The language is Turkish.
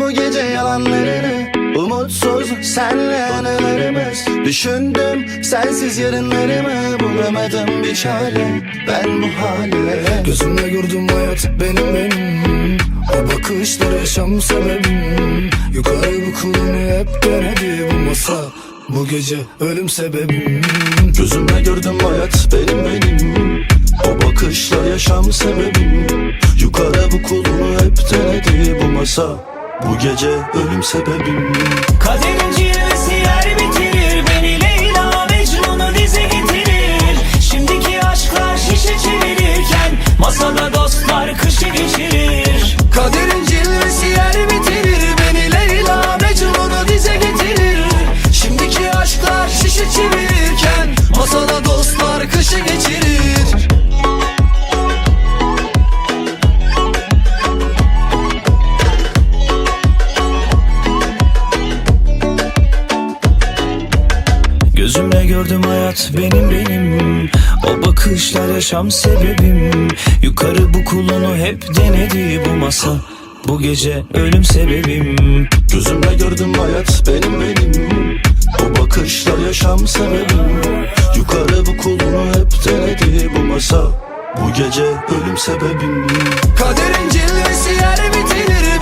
bu gece yalanlarını. Umutsuz senle anılarımız. Düşündüm sensiz yarınlarımı. Bulamadım bir çare. Ben bu hale. Gözümle gördüm hayat benim. O bakışlar yaşam sebebim. Yukarı bu kulunu hep denedi bu masa Bu gece ölüm sebebim. Gözümle gördüm hayat benim benim denedi bu masa. Bu gece ölüm sebebim. Kaderin cilvesi yer bitirir Beni Leyla Mecnun'u dize getirir. Şimdiki aşklar şişe çevirirken Masada dostlar kışı geçirir. Kaderin cilvesi yer bitirir Gözümle gördüm hayat benim benim. O bakışlar yaşam sebebim. Yukarı bu kulunu hep denedi bu masa. Bu gece ölüm sebebim. Gözümle gördüm hayat benim benim. O bakışlar yaşam sebebim. Yukarı bu kulunu hep denedi bu masa. Bu gece ölüm sebebim. Kaderin cilvesi yer bitirir